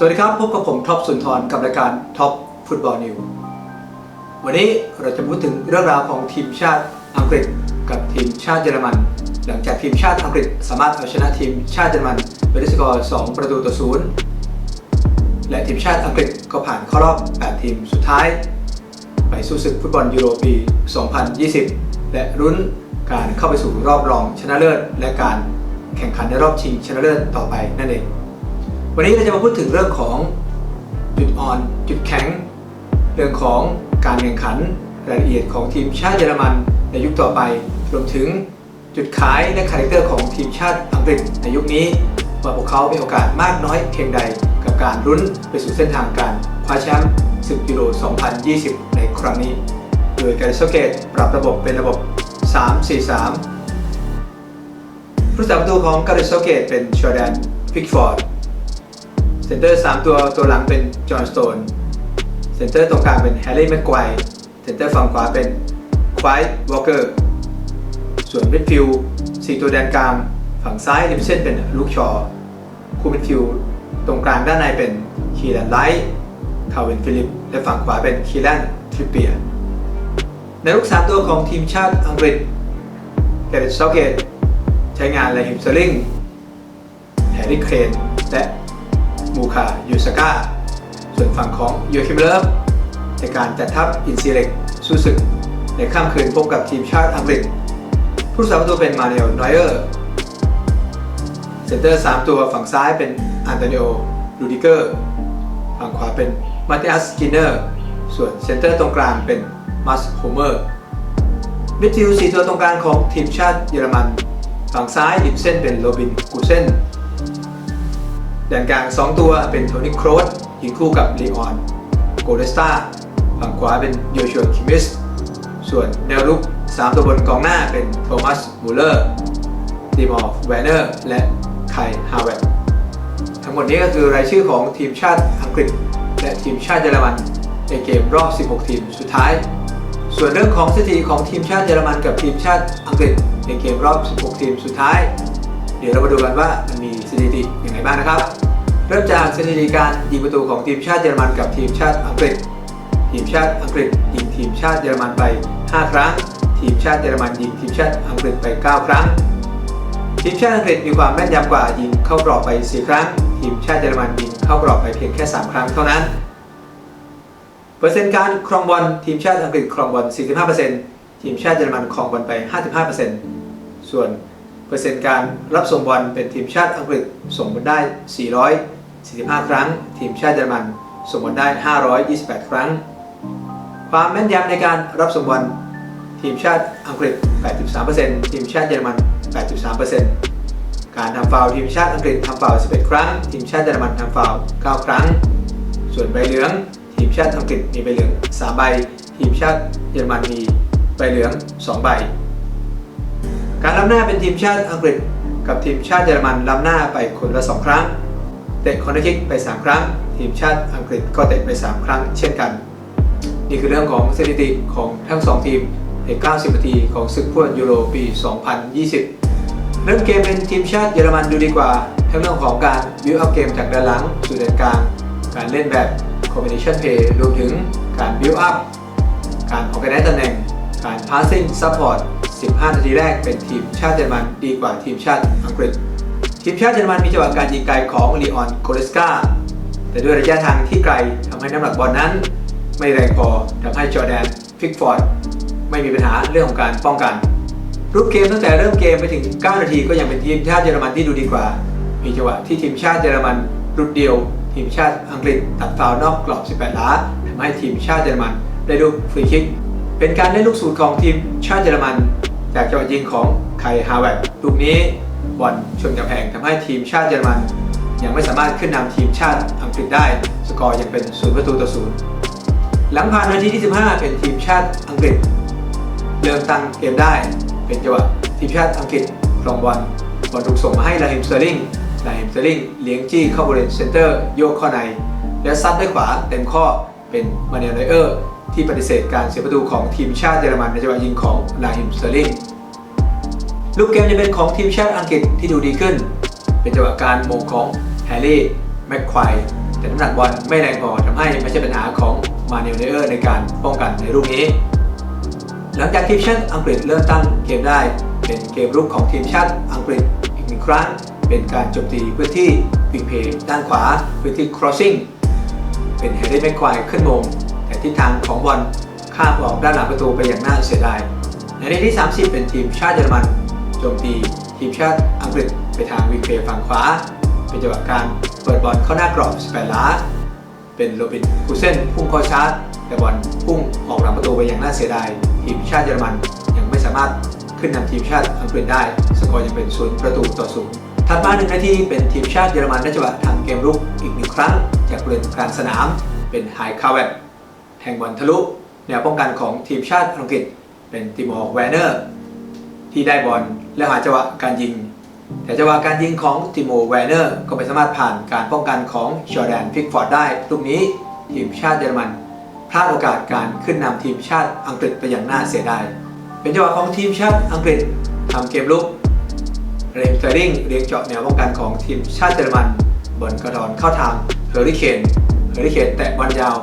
สวัสดีครับ พบกับผมท็อปสุนทรกับรายการท็อปฟุตบอลนิววันนี้เราจะพูดถึงเรื่องราวของทีมชาติอังกฤษ กับทีมชาติเยอรมัน หลังจากทีมชาติอังกฤษสามารถเอาชนะทีมชาติเยอรมันไปด้วยสกอร์2ประตูต่อศูนย์และทีมชาติอังกฤษก็ผ่านเข้ารอบ 8 ทีมสุดท้าย ไปสู้ศึกฟุตบอลยูโรปี 2020 และรุ้นการเข้าไปสู่รอบรองชนะเลิศ และการแข่งขันในรอบชิงชนะเลิศต่อไปนั่นเอง วันนี้เราจะมาพูดถึงเรื่องของจุดอ่อน จุดแข็ง เรื่องของการแข่งขันรายละเอียดของทีมชาติเยอรมันในยุคต่อไป รวมถึงจุดขายและคาแรคเตอร์ของทีมชาติอังกฤษในยุคนี้ว่าพวกเขามีโอกาสมากน้อยเพียงใดกับการรุ้นไปสู่เส้นทางการคว้าแชมป์ศึกยูโร 2020 ในครั้งนี้ โดยการโซเกตปรับระบบเป็นระบบ 3-4-3 ผู้สาประตูของการิโซเกตเป็นชอร์แดนพิกฟอร์ด เซนเตอร์3ตัวตัวหลังเป็นจอห์นสโตนเซนเตอร์ตรงกลางเป็นแฮร์รี่แม็กไกวร์เซนเตอร์ฝั่งขวาเป็นควายวอลเกอร์ส่วนมิดฟิลด์4ตัวแดนกลางฝั่งซ้ายริมเส้นเป็นลูกชอคู่มิดฟิลด์ตรงกลางด้านในเป็นคีแลนไลท์คาวินฟิลิป และฝั่งขวาเป็นคีแลนทริปเปียในลูกสามตัวของทีมชาติอังกฤษแกเรตซอเกตใช้งานไลฮิมเซอร์ลิงแฮร์รี่เคนและ มูคายูสก้าส่วนฝั่งของโยคิมเลฟในการจัดทัพอินซีเล็กสู้ศึก ในค่ำคืนพบกับทีมชาติอังกฤษ ผู้สาประตูเป็นมาเนลนอยเออร์เซนเตอร์ 3 ตัวฝั่งซ้ายเป็นอันโตนิโอลูดิเกอร์ฝั่งขวาเป็นมาติอัสกินเนอร์ส่วนเซนเตอร์ตรงกลางเป็นมัสโฮเมอร์มิดฟิลด์4ตัวตรงกลางของทีมชาติเยอรมัน ฝั่งซ้ายริมเส้นเป็นโรบินกูเซน แดนกลาง 2 ตัวเป็นโทนี่โครสยิงคู่กับลีออนโกเดสตาฝั่งขวาเป็นโยชัวคิมิส ส่วนแนวรุก 3 ตัวบนกองหน้าเป็นโทมัสมูเลอร์ดีมอร์แวนเนอร์และไคฮาวเวตทั้งหมดนี้ก็คือรายชื่อของทีมชาติอังกฤษ และทีมชาติเยอรมัน ในเกมรอบ 16 ทีมสุดท้าย ส่วนเรื่องของสถิติของทีมชาติเยอรมันกับทีมชาติอังกฤษ ในเกมรอบ 16 ทีมสุดท้าย ดี๋ยวเรามาดูกันว่ามันมีสถิติอย่างไรบ้างนะครับ เริ่มจากสถิติการยิงประตูของทีมชาติเยอรมันกับทีมชาติอังกฤษ ทีมชาติอังกฤษยิงทีมชาติเยอรมันไป 5 ครั้ง ทีมชาติเยอรมันยิงทีมชาติอังกฤษไป 9 ครั้ง ทีมชาติอังกฤษมีความแม่นยำกว่ายิงเข้ากรอบไป 4 ครั้ง ทีมชาติเยอรมันยิงเข้ากรอบไปเพียงแค่ 3 ครั้งเท่านั้น เปอร์เซ็นต์การครองบอลทีมชาติอังกฤษครองบอล 45%ทีมชาติเยอรมันครองบอลไป 55%ส่วน เปอร์เซ็นต์การรับส่งบอลเป็นทีมชาติอังกฤษส่งบอลได้ 445 ครั้ง ทีมชาติเยอรมันส่งบอลได้ 528 ครั้ง ความแม่นยำในการรับส่งบอลทีมชาติอังกฤษ 83%ทีมชาติเยอรมัน 83%การทำฟาว์ทีมชาติอังกฤษทำฟาว์11 ครั้ง ทีมชาติเยอรมันทำฟาว์9ครั้ง ส่วนใบเหลือง ทีมชาติอังกฤษมีใบเหลือง 3 ใบ ทีมชาติเยอรมันมีใบเหลือง 2 ใบ การล้ำหน้าเป็นทีมชาติอังกฤษ กับทีมชาติเยอรมันล้ำหน้าไปคนละ 2 ครั้ง เตะคอร์เนคิกไป 3 ครั้ง ทีมชาติอังกฤษก็เตะไป 3 ครั้ง เช่นกัน นี่คือเรื่องของสถิติของทั้ง 2 ทีมใน 90 นาทีของศึกฟุตบอลยูโรปี 2020 เริ่มเกมเป็นทีมชาติเยอรมันดูดีกว่าทั้งเรื่องของการบิวอัพเกมจากด้านหลังสู่ด้านกลาง การเล่นแบบ combination play รวมถึงการบิวอัพการ organize ตำแหน่ง การ passing support 15 นาทีแรกเป็นทีมชาติเยอรมันดีกว่าทีมชาติอังกฤษ ทีมชาติเยอรมันมีจังหวะการยิงไกลของลีออนโกเลสกาแต่ด้วยระยะทางที่ไกลทำให้น้ำหนักบอลนั้น ไม่แรงพอทำให้จอแดนพิกฟอร์ดไม่มีปัญหาเรื่องของการป้องกัน รูปเกมตั้งแต่เริ่มเกมไปถึง 9 นาทีก็ยังเป็นทีมชาติเยอรมันที่ดูดีกว่า มีจังหวะที่ทีมชาติเยอรมันรุดเดียว ทีมชาติอังกฤษตัดฟาวล์นอกกรอบ 18 ล้าทำให้ทีมชาติเยอรมันได้ลูกฟรีคิก เป็นการเล่นลูกสูตรของทีมชาติเยอรมัน จากจังหวะยิงของไคฮาวเวตลูกนี้บอลชนกำแพงทำให้ทีมชาติเยอรมัน ยังไม่สามารถขึ้นนำทีมชาติอังกฤษได้ สกอร์ยังเป็น0ประตูต่อศูนย์หลังผ่านนาทีที่ 15 เป็นทีมชาติอังกฤษ เริ่มตั้งเกมได้ เป็นจังหวะทีมชาติอังกฤษครองบอลบอลถูกส่งมาให้ลาฮิมสเตอร์ลิงลาฮิมสเตอร์ลิงเลี้ยงจี้เข้าบริเวณเซนเตอร์โยกข้าใน และซัดด้วยขวาเต็มข้อเป็นมาเนลไนเออร์ ที่ปฏิเสธการเสียประตูของทีมชาติเยอรมันในจังหวะยิงของลาฮิมสเตอร์ลิงลูกเกมจะเป็นของทีมชาติอังกฤษที่ดูดีขึ้น เป็นจังหวะการโมงของแฮร์รี่แม็กควายแต่น้ำหนักบอลไม่แรงพอทำให้ไม่ใช่ปัญหาของมาเนลเนอร์ในการป้องกันในลูกนี้ หลังจากทีมชาติอังกฤษเริ่มตั้งเกมได้ เป็นเกมรุกของทีมชาติอังกฤษอีกหนึ่งครั้ง เป็นการโจมตีพื้นที่วิงเพย์ด้านขวาพื้นที่ crossing เป็นแฮร์รี่แม็กควายขึ้นมง ทิศทางของบอลข้ามออกด้านหลังประตูไปอย่างน่าเสียดาย ในนาทีที่ 30 เป็นทีมชาติเยอรมันโจมตีทีมชาติอังกฤษไปทางวิงเพย์ฝั่งขวา เป็นจังหวะการเปิดบอลเข้าหน้ากรอบสเปนลาเป็นโรบินคูเซนพุ่งเข้าชาร์จแต่บอลพุ่งออกหลังประตูไปอย่างน่าเสียดาย ทีมชาติเยอรมันยังไม่สามารถขึ้นนำทีมชาติอังกฤษได้ สกอร์ยังเป็นศูนย์ประตูต่อศูนย์ถัดมาหนึ่งนาทีเป็นทีมชาติเยอรมันได้จังหวะทางเกมรุกอีกหนึ่งครั้ง จากบริเวณกลางสนาม เป็นไฮคาเวต แห่งบอลทะลุแนวป้องกันของทีมชาติอังกฤษ เป็นติโมร์แวนเนอร์ ที่ได้บอลและหาจังหวะการยิง แต่จังหวะการยิงของติโมแวนเนอร์ก็ไม่สามารถผ่านการป้องกันของจอร์แดนพิกฟอร์ดได้ลูกนี้ทีมชาติเยอรมันพลาดโอกาสการขึ้นนำทีมชาติอังกฤษไปอย่างน่าเสียดาย เป็นจังหวะของทีมชาติอังกฤษทำเกมลุกเรมสเตอริงเรียงเจาะแนวป้องกันของทีมชาติเยอรมันบอลกระดอนเข้าทางเฮอริเคนเฮอริเคนแตะบอลยาว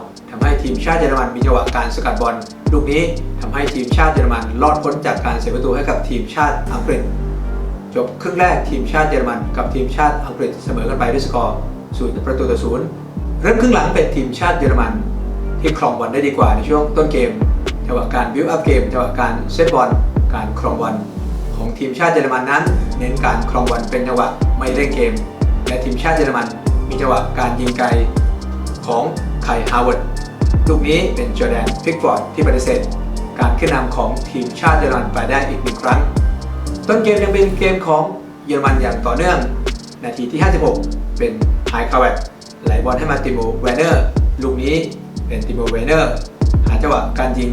ให้ทีมชาติเยอรมันมีจังหวะการสกัดบอลลูกนี้ทำให้ทีมชาติเยอรมันรอดพ้นจากการเสียประตูให้กับทีมชาติอังกฤษ จบครึ่งแรกทีมชาติเยอรมันกับทีมชาติอังกฤษเสมอกันไปด้วยสกอร์ศูนย์ประตูต่อศูนย์เริ่มครึ่งหลังเป็นทีมชาติเยอรมัน ที่ครองบอลได้ดีกว่าในช่วงต้นเกมจังหวะการบิวอัพเกมจังหวะการเซตบอลการครองบอลของทีมชาติเยอรมันนั้น เน้นการครองบอลเป็นจังหวะไม่เร่งเกม และทีมชาติเยอรมันมีจังหวะการยิงไกลของไคฮาวเวิร์ด ลูกนี้เป็นจอแดนพิกฟอร์ดที่ปฏิเสธการขึ้นนำของทีมชาติเยอรมันไปได้อีกหนึ่งครั้ง ต้นเกมยังเป็นเกมของเยอรมันอย่างต่อเนื่อง นาทีที่ 56 เป็นไฮคาเวตไหลบอลให้มาติโมแวนเนอร์ ลูกนี้เป็นติโมแวนเนอร์ หาจังหวะการยิง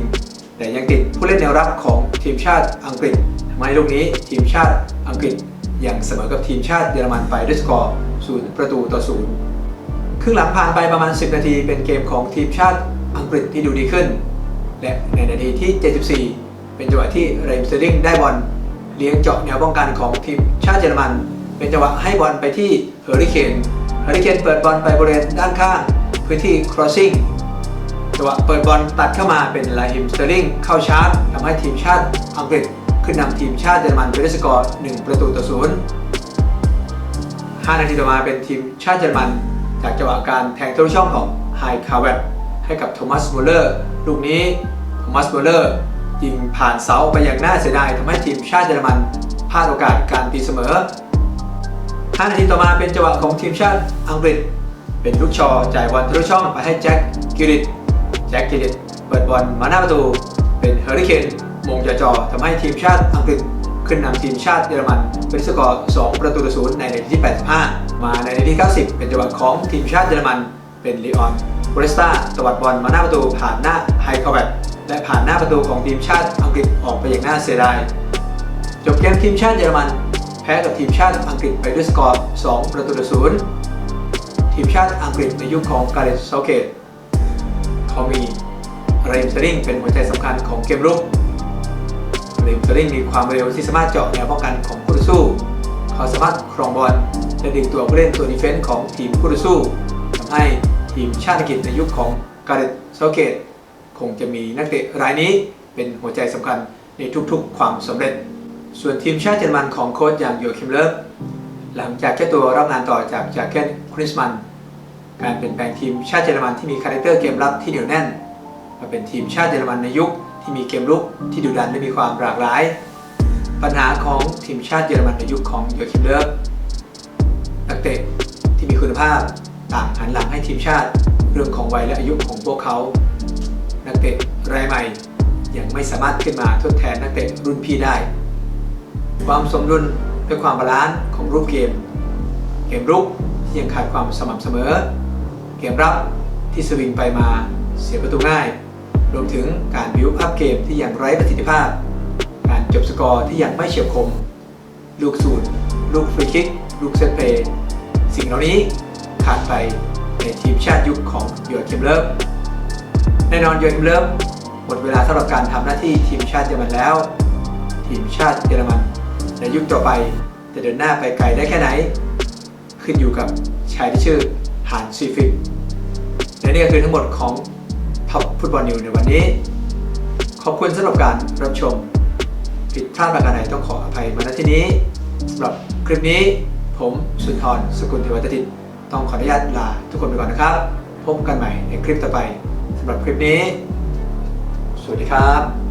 แต่ยังติดผู้เล่นแนวรับของทีมชาติอังกฤษทำให้ลูกนี้ทีมชาติอังกฤษยังเสมอกับทีมชาติเยอรมันไปด้วยสกอร์ศูนย์ประตูต่อศูนย์ครึ่งหลังผ่านไปประมาณ 10 นาที เป็นเกมของทีมชาติ อังกฤษที่ดูดีขึ้น และในนาทีที่ 74 เป็นจังหวะที่เรมสเตอริงได้บอลเลี้ยงเจาะแนวป้องกันของทีมชาติเยอรมัน เป็นจังหวะให้บอลไปที่เฮอริเคนเฮอริเคนเปิดบอลไปบริเวณด้านข้างพื้นที่ crossing จังหวะเปิดบอลตัดเข้ามาเป็นลาฮิมสเตอร์ลิงเข้าชาร์จทำให้ทีมชาติอังกฤษขึ้นนำทีมชาติเยอรมันไปด้วยสกอร์1ประตูต่อศูนย์5นาทีต่อมาเป็นทีมชาติเยอรมัน จากจังหวะการแทงทะลุช่องของไฮคาเวต ให้กับโทมัสมูเลอร์ลูกนี้โทมัสมูเลอร์ยิงผ่านเสาไปอย่างน่าเสียดายทำให้ทีมชาติเยอรมันพลาดโอกาสการตีเสมอ 5 นาทีต่อมาเป็นจังหวะของทีมชาติอังกฤษ เป็นลูกชอจ่ายบอลทะลุช่องไปให้แจ็คกิริตแจ็คกิริตเปิดบอลมาหน้าประตู เป็นเฮอริเคนมงจ่อทำให้ทีมชาติอังกฤษขึ้นนำทีมชาติเยอรมันเป็นสกอร์ 2 ประตูต่อศูนย์ในนาทีที่ 85 มาในนาทีที่ 90 เป็นจังหวะของทีมชาติเยอรมันเป็นลีออน บเรสตาตวัดบอลมาหน้าประตูผ่านหน้าไฮคาเวตและผ่านหน้าประตูของทีมชาติอังกฤษออกไปอย่างน่าเสียดาย จบเกมทีมชาติเยอรมัน แพ้กับทีมชาติอังกฤษไปด้วยสกอร์ 2 ประตูต่อศูนย์ทีมชาติอังกฤษในยุคของกาเรตเซาเกตเขามีเรมสเตอริงเป็นหัวใจสำคัญของเกมรุกเรมสเตอริงมีความเร็วที่สามารถเจาะแนวป้องกันของคู่ต่อสู้ เขาสามารถครองบอลและดึงตัวผู้เล่นตัวดีเฟนส์ของทีมคู่ต่อสู้ทำให้ ทีมชาติอังกฤษในยุคของการ์เรตเซาเกตคงจะมีนักเตะรายนี้เป็นหัวใจสำคัญในทุกๆ ความสำเร็จ ส่วนทีมชาติเยอรมันของโค้ชอย่างโยคิมเลฟหลังจากเจ้าตัวรับงานต่อจากจากเกนคริสมัน การเปลี่ยนแปลงทีมชาติเยอรมันที่มีคาแรคเตอร์เกมรับที่เหนียวแน่น มาเป็นทีมชาติเยอรมันในยุคที่มีเกมรุกที่ดุดันและมีความหลากหลาย ปัญหาของทีมชาติเยอรมันในยุคของโยคิมเลฟนักเตะที่มีคุณภาพ ต่างหันหลังให้ทีมชาติ เรื่องของวัยและอายุของพวกเขา นักเตะรายใหม่ยังไม่สามารถขึ้นมาทดแทนนักเตะรุ่นพี่ได้ ความสมดุลและความบาลานซ์ของรูปเกม เกมรุกที่ยังขาดความสม่ำเสมอ เกมรับที่สวิงไปมาเสียประตูง่าย รวมถึงการบิวอัพเกมที่ยังไร้ประสิทธิภาพ การจบสกอร์ที่ยังไม่เฉียบคม ลูกสูตรลูกฟรีคิก ลูกเซตเพย์สิ่งเหล่านี้ ขาดไปในทีมชาติยุคของโยคิมเลิฟแน่นอนโยคิมเลิฟหมดเวลาสำหรับการทำหน้าที่ทีมชาติเยอรมันแล้ว ทีมชาติเยอรมัน ในยุคต่อไปจะเดินหน้าไปไกลได้แค่ไหน ขึ้นอยู่กับชายที่ชื่อฮานซีฟิกก็คือทั้งหมดของท็อปฟุตบอลนิวในวันนี้ ขอบคุณสำหรับการรับชม ผิดพลาดประการใดต้องขออภัยมาณที่นี้สำหรับคลิปนี้ผมสุนทรสกุลเทวตติต ต้องขออนุญาตลาทุกคนไปก่อนนะครับ พบกันใหม่ในคลิปต่อไปสำหรับคลิปนี้ สวัสดีครับ